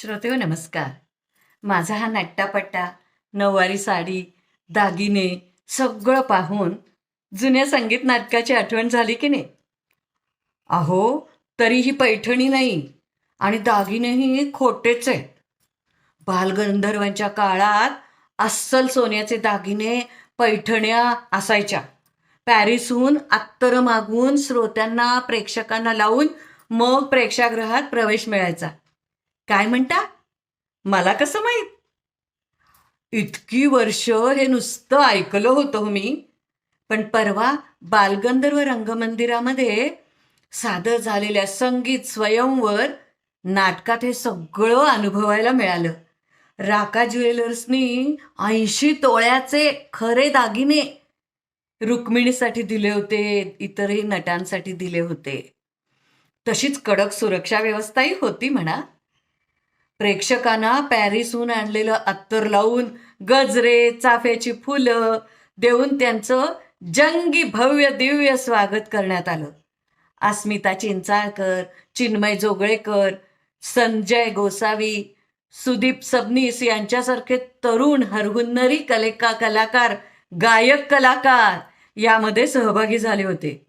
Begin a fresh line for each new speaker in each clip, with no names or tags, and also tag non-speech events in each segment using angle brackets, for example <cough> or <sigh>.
श्रोतेहो नमस्कार. माझा हा नट्टापट्टा नऊवारी साडी दागिने सगळं पाहून जुन्या संगीत नाटकाची आठवण झाली की नाही? अहो तरीही पैठणी नाही आणि दागिनेही खोटेच आहेत. बालगंधर्वांच्या काळात अस्सल सोन्याचे दागिने पैठण्या असायच्या. पॅरिसहून अत्तर मागून श्रोत्यांना प्रेक्षकांना लावून मग प्रेक्षागृहात प्रवेश मिळायचा. काय म्हणता? मला कसं माहीत? इतकी वर्ष हे नुसतं ऐकलं होतं हो मी. पण परवा बालगंधर्व रंगमंदिरामध्ये सादर झालेल्या संगीत स्वयंवर नाटकात हे सगळं अनुभवायला मिळालं. राका ज्वेलर्सनी ऐंशी तोळ्याचे खरे दागिने रुक्मिणीसाठी दिले होते इतरही नटांसाठी दिले होते. तशीच कडक सुरक्षा व्यवस्थाही होती म्हणा. प्रेक्षकांना पॅरिसहून आणलेलं अत्तर लावून गजरे चाफ्याची फुलं देऊन त्यांचं जंगी भव्य दिव्य स्वागत करण्यात आलं. अस्मिता चिंचाळकर चिन्मय जोगळेकर संजय गोसावी सुदीप सबनीस यांच्यासारखे तरुण हरहुन्नरी कलेका कलाकार गायक कलाकार यामध्ये सहभागी झाले होते.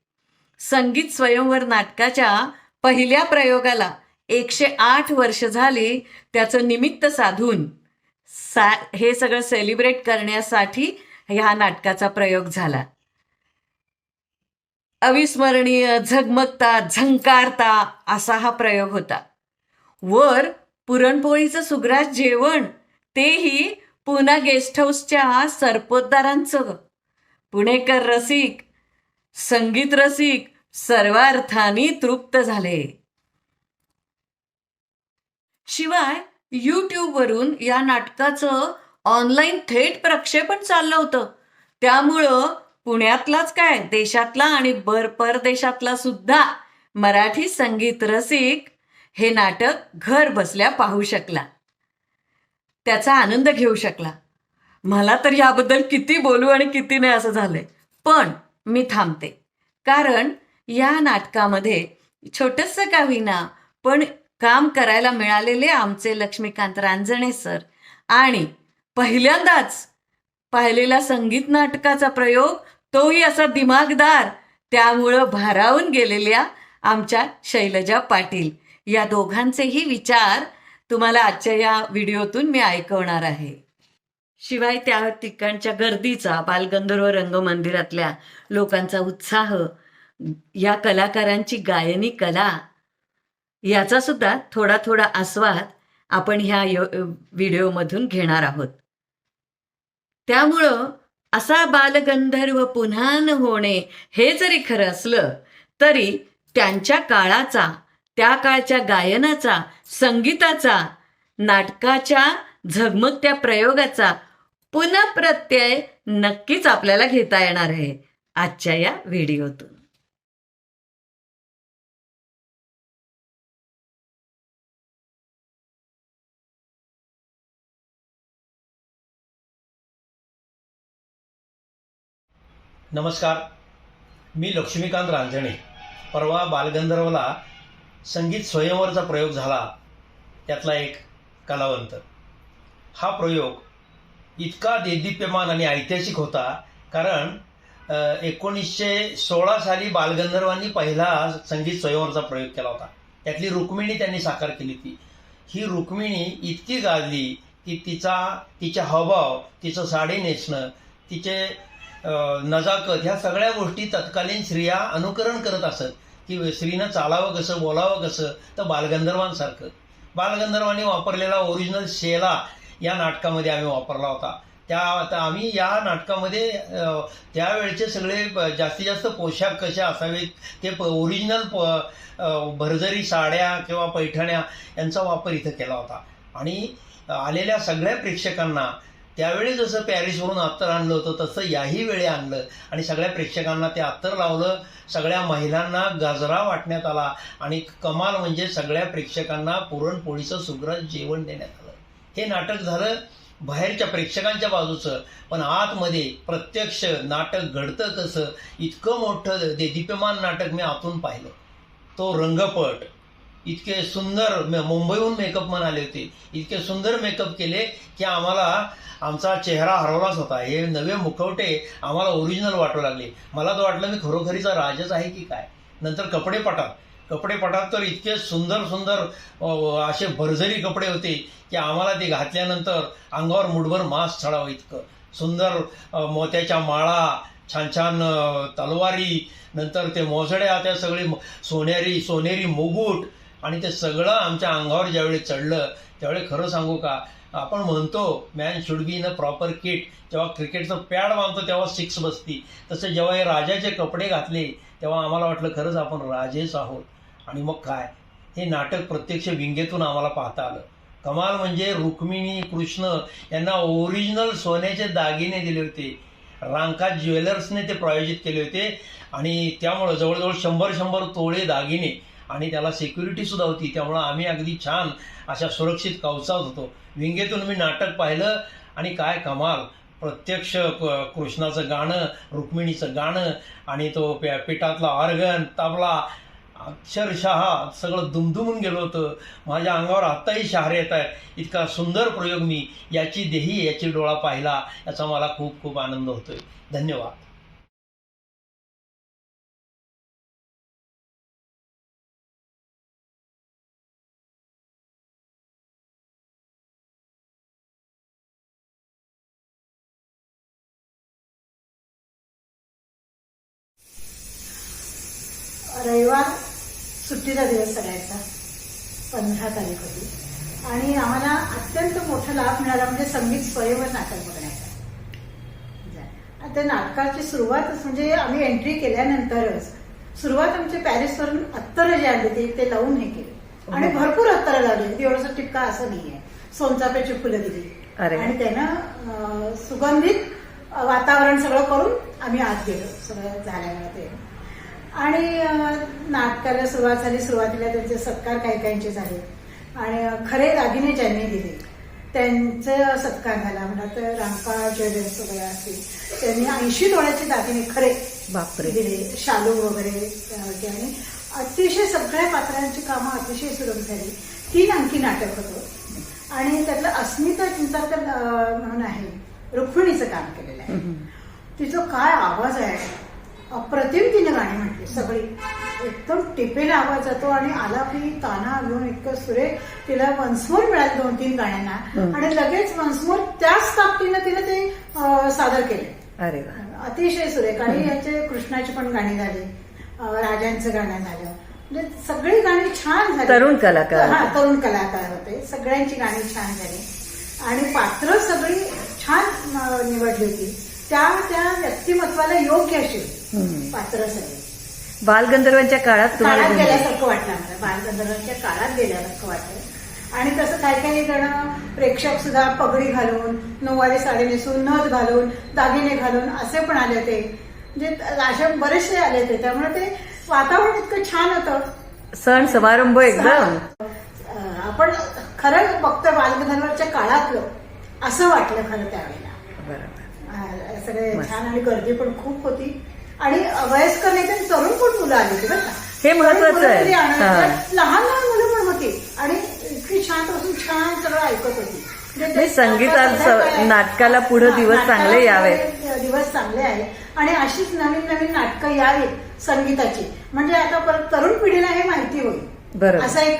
संगीत स्वयंवर नाटकाच्या पहिल्या प्रयोगाला एकशे आठ वर्ष झाली त्याचं निमित्त साधून सा हे सगळं सेलिब्रेट करण्यासाठी ह्या नाटकाचा प्रयोग झाला. अविस्मरणीय झगमगता झंकारता असा हा प्रयोग होता. वर पुरणपोळीचं सुग्रास जेवण तेही पुन्हा गेस्ट हाऊसच्या सरपोतदारांचं. पुणेकर रसिक संगीत रसिक सर्वार्थानी तृप्त झाले. शिवाय यूट्यूबवरून या नाटकाचं ऑनलाईन थेट प्रक्षेपण चाललं होतं. त्यामुळं पुण्यातलाच काय देशातला आणि बर परदेशातला सुद्धा मराठी संगीत रसिक हे नाटक घर बसल्या पाहू शकला. त्याचा आनंद घेऊ शकला. मला तर याबद्दल किती बोलू आणि किती नाही असं झालंय. पण मी थांबते. कारण या नाटकामध्ये छोटंसं का होईना पण काम करायला मिळालेले आमचे लक्ष्मीकांत रांजणे सर. आणि पहिल्यांदाच पाहिलेला संगीत नाटकाचा प्रयोग तोही असा दिमागदार त्यामुळं भारावून गेलेल्या आमच्या शैलजा पाटील. या दोघांचेही विचार तुम्हाला आजच्या या व्हिडिओतून मी ऐकवणार आहे. शिवाय त्या ठिकाणच्या गर्दीचा बालगंधर्व रंगमंदिरातल्या लोकांचा उत्साह या कलाकारांची गायनी कला याचा सुद्धा थोडा थोडा आस्वाद आपण ह्या यो व्हिडिओमधून घेणार आहोत. त्यामुळं असा बालगंधर्व पुन्हा न होणे हे जरी खरं असलं तरी त्यांच्या काळाचा त्या काळच्या गायनाचा संगीताचा नाटकाच्या झगमगत्या प्रयोगाचा पुनप्रत्यय नक्कीच आपल्याला घेता येणार आहे आजच्या या व्हिडिओतून.
नमस्कार. मी लक्ष्मीकांत रांजणे. परवा बालगंधर्वला संगीत स्वयंवरचा प्रयोग झाला. त्यातला एक कलावंत. हा प्रयोग इतका देदीप्यमान आणि ऐतिहासिक होता कारण एकोणीसशे सोळा साली बालगंधर्वांनी पहिला संगीत स्वयंवरचा प्रयोग केला होता. त्यातली रुक्मिणी त्यांनी साकार केली होती. ही रुक्मिणी इतकी गाजली की तिचा तिचा हावभाव तिचं साडी नेसणं तिचे नजाकत ह्या सगळ्या गोष्टी तत्कालीन स्त्रिया अनुकरण करत असत. की स्त्रीनं चालावं कसं बोलावं कसं तर बालगंधर्वांसारखं बालगंधर्वांनी वापरलेला ओरिजिनल शेला या नाटकामध्ये आम्ही वापरला होता. त्या आता आम्ही या नाटकामध्ये त्यावेळचे सगळे जास्तीत जास्त पोशाख कसे असावेत ते ओरिजिनल भरजरी साड्या किंवा पैठण्या यांचा वापर इथं केला होता. आणि आलेल्या सगळ्या प्रेक्षकांना त्यावेळी जसं पॅरिसवरून अत्तर आणलं होतं तसं याही वेळी आणलं. आणि सगळ्या प्रेक्षकांना ते अत्तर लावलं. सगळ्या महिलांना गजरा वाटण्यात आला. आणि कमाल म्हणजे सगळ्या प्रेक्षकांना पुरणपोळीचं सुग्रज जेवण देण्यात आलं. हे नाटक झालं बाहेरच्या प्रेक्षकांच्या बाजूचं. पण आतमध्ये प्रत्यक्ष नाटक घडतं कसं? इतकं मोठं देदीप्यमान नाटक मी आतून पाहिलं. तो रंगपट. इतके सुंदर म- मुंबईहून मेकअप मन आले होते. इतके सुंदर मेकअप केले की आम्हाला आमचा चेहरा हरवलाच होता. हे नवे मुखवटे आम्हाला ओरिजिनल वाटू लागले. मला तर वाटलं मी खरोखरीचा राजच आहे की काय? नंतर कपडे पटात. कपडे पटात तर इतके सुंदर सुंदर असे भरझरी कपडे होते की आम्हाला ते घातल्यानंतर अंगावर मुठभर मांस चढावं इतकं. सुंदर मोत्याच्या माळा छान छान तलवारी नंतर ते मोजड्या त्या सगळे म- सोनेरी सोनेरी मुगुट आणि ते सगळं आमच्या अंगावर ज्यावेळी चढलं त्यावेळी खरं सांगू का आपण म्हणतो man should be in a proper kit जेव्हा क्रिकेटचं पॅड बांधतो तेव्हा सिक्स बसती. तसं जेव्हा हे राजाचे कपडे घातले तेव्हा आम्हाला वाटलं खरंच आपण राजेच आहोत. आणि मग काय? हे नाटक प्रत्यक्ष विंगेतून आम्हाला पाहता आलं. कमाल म्हणजे रुक्मिणी कृष्ण यांना ओरिजिनल सोन्याचे दागिने दिले होते. रांका ज्वेलर्सने ते प्रायोजित केले होते. आणि त्यामुळं जवळजवळ शंभर शंभर तोळे दागिने आणि त्याला सिक्युरिटी सुद्धा होती. त्यामुळं आम्ही अगदी छान अशा सुरक्षित कवचात होतो. विंगेतून मी नाटक पाहिलं आणि काय कमाल. प्रत्यक्ष कृष्णाचं गाणं रुक्मिणीचं गाणं आणि तो पे- पिठातला ऑर्गन तबला अक्षरशः सगळं दुमदुमून गेलो होतं. माझ्या अंगावर आत्ताही शहारे येत आहेत. इतका सुंदर प्रयोग मी याची देही याची डोळा पाहिला. याचा मला खूप खूप आनंद होतोय. धन्यवाद.
रविवार सुट्टीचा दिवस सगळ्यांचा पंधरा तारीख होती. आणि आम्हाला अत्यंत मोठा लाभ मिळाला म्हणजे संगीत स्वयंवर नाटक बघण्याचा. आणि त्या नाटकाची सुरुवातच म्हणजे आम्ही एंट्री केल्यानंतरच सुरुवात आमची पॅरिसवरून अत्तर जे आले ते ते लावून हे केले. आणि भरपूर अत्तर लावले एवढंसं टिपका असं नाहीये. सोनचाफ्याची फुलं दिली. आणि त्यानं सुगंधित वातावरण सगळं करून आम्ही आत गेलो. सगळं झाल्यामुळे ते. आणि नाटकाला सुरुवात झाली. सुरुवातीला त्यांचे सत्कार काही काहींचे झाले आणि खरे दागिने ज्यांनी दिले त्यांचा सत्कार झाला. म्हणा तर रामका ज्वेलर्स वगैरे असतील त्यांनी ऐंशी तोळ्याचे दागिने खरे
बापरे.
दिले. शालू वगैरे आणि अतिशय सगळ्या पात्रांची कामं अतिशय सुलभ झाली. तीन अंकी नाटक होतं. आणि त्यातलं अस्मिता चिंताकर म्हणून आहे रुक्मिणीचं काम केलेलं आहे. तिचा काय आवाज आहे? अप्रतिम तिने गाणी म्हटली सगळी. एकदम टिपेला आवाज जातो आणि आलापी ताना घेऊन इतकं सुरेख तिला वन्समोर मिळाले दोन तीन गाण्यांना आणि लगेच वन्समोर त्याच ताकदीनं तिने ते सादर केले.
अरे
अतिशय सुरेख आणि याचे कृष्णाची पण गाणी झाली राजांचं गाणं झालं. म्हणजे सगळी गाणी छान झाली.
तरुण कलाकार.
हा तरुण कलाकार होते. सगळ्यांची गाणी छान झाली. आणि पात्र सगळी छान निवडली होती. त्या त्या व्यक्तिमत्वाला योग्य अशी. पात्र सगळी
बालगंधर्वांच्या काळात
काळात. गेल्यासारखं वाटलं आम्हाला बालगंधर्वांच्या काळात गेल्यासारखं वाटलं. आणि तसं काही काही जण प्रेक्षक सुद्धा पगडी घालून नऊवारी साडी नेसून नथ घालून दागिने घालून असे पण आले होते. म्हणजे असे बरेचसे आले होते. त्यामुळे ते वातावरण इतकं छान होतं.
सण समारंभ एकदम.
आपण खरं बघतो बालगंधर्वांच्या काळातलं असं वाटलं खरं त्यावेळेला. सगळे. छान आणि गर्दी पण खूप होती. आणि वयस्कर नाही तर तरुण पण मुलं आली होती बरं का
हे महत्वाचं आहे.
लहान लहान मुलं पण होती आणि इतकी शांत बसून छान सगळं ऐकत होती म्हणजे
नाही,
आहे?
नाटकाला पुढं दिवस चांगले यावेत.
पुढे दिवस चांगले आहेत आणि अशीच नवीन नवीन नाटकं यावीत संगीताची म्हणजे आता परत तरुण पिढीला हे माहिती होईल
बरोबर.
असं एक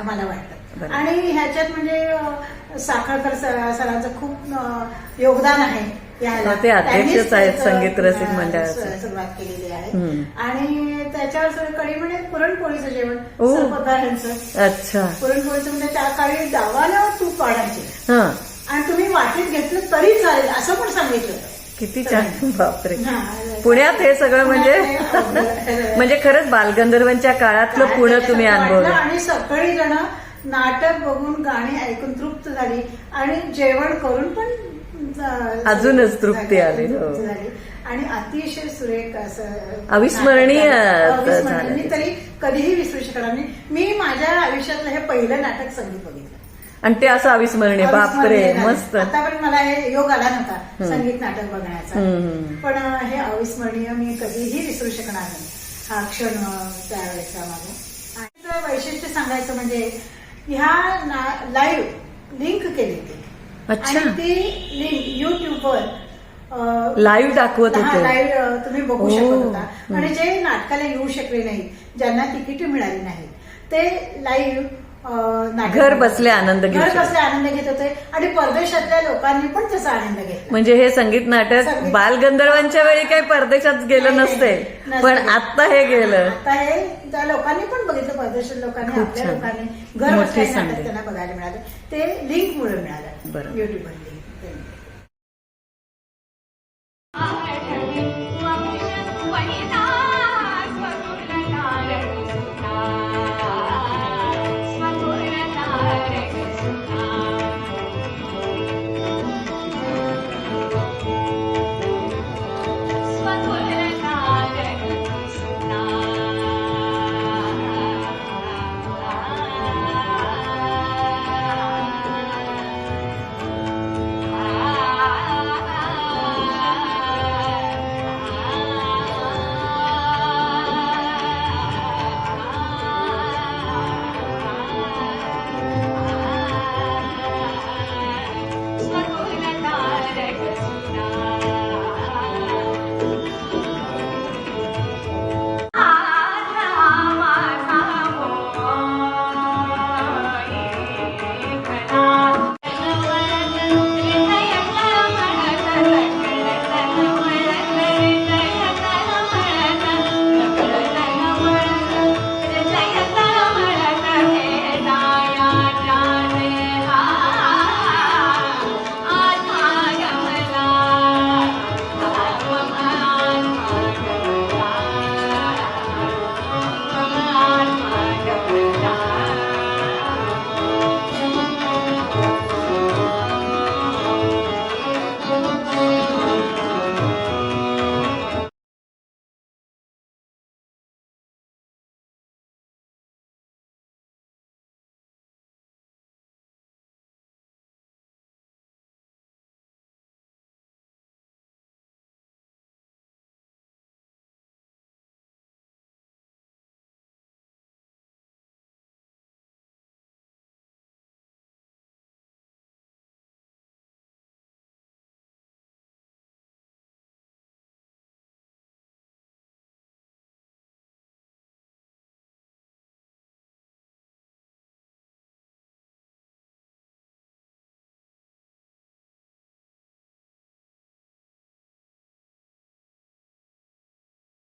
आम्हाला वाटतं
बरोबर.
आणि ह्याच्यात म्हणजे अं, साखळकर सर- सरांचं खूप अं, योगदान आहे
ते अध्यक्षच आहेत संगीत रसिक मंडळाचे.
सुरुवात केलेली आहे. आणि त्याच्यावर कडी म्हणजे पुरणपोळीचं जेवण
अच्छा.
पुरणपोळीचं म्हणजे त्या काळी डावानं तूप पाडायचे
हा.
आणि तुम्ही वाटीत घेतलं तरी चालेल असं पण सांगितलं.
किती छान बापरे. पुण्यात हे सगळं म्हणजे <laughs> म्हणजे खरंच बालगंधर्वांच्या काळातलं पुणं तुम्ही
वाटलं
अनुभवलं.
आणि सगळी जण नाटक बघून गाणी ऐकून तृप्त झाली. आणि जेवण करून पण
अजूनच तृप्ती आली, हो.
आणि अतिशय सुरेख असं
अविस्मरणीय.
मी तरी कधीही विसरू शकणार नाही. मी माझ्या आयुष्यातलं हे पहिलं नाटक संगीत बघितलं.
आणि ते असं अविस्मरणीय बापरे. मस्त.
आतापर्यंत मला हे योग आला नव्हता संगीत नाटक बघण्याचा. पण हे अविस्मरणीय मी कधीही विसरू शकणार नाही. हा क्षण त्यावेळेचा माझा. आणि वैशिष्ट्य सांगायचं म्हणजे ह्या लाईव्ह लिंक केली ती
अच्छा.
आणि ती लिंक युट्यूबवर
लाईव्ह दाखवत होते
लाईव्ह तुम्ही बघू. शकत होता आणि जे नाटकाला येऊ शकले नाही ज्यांना तिकीट मिळाली नाही ते लाईव्ह
घर बसल्या आनंद घेऊ
घर. बसल्या आनंद घेत होते आणि परदेशातल्या लोकांनी पण त्याचा आनंद घेतला
म्हणजे हे संगीत नाटक बालगंधर्वांच्या वेळी काही परदेशात गेलं नसते. पण आता हे गेलं
आता हे त्या लोकांनी पण बघितलं परदेशात लोकांनी आपल्या. लोकांनी घर बसल्या. नाटक त्यांना बघायला मिळालं ते लिंक मुळे मिळालं
बरं.
युट्यूबवर Krishna Govinda Narayana